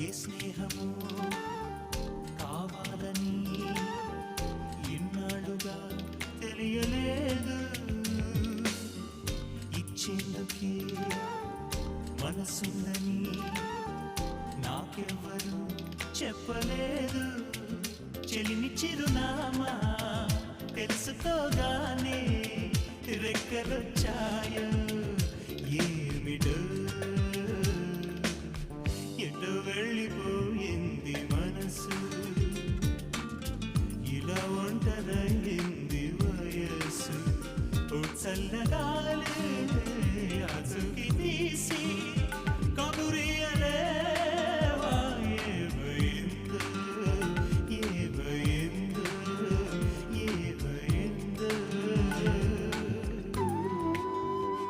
ఏ స్నేహము కావాలని ఎన్నాడుగా తెలియలేదు. ఇచ్చేందుకే మనసుందని నాకెవ్వరు చెప్పలేదు. చెలిమి చిరునామా తెలుసుకోగానే రెక్కలొచ్చాయ ఇలా ఒంటరయింది వయస్సు. చల్లగా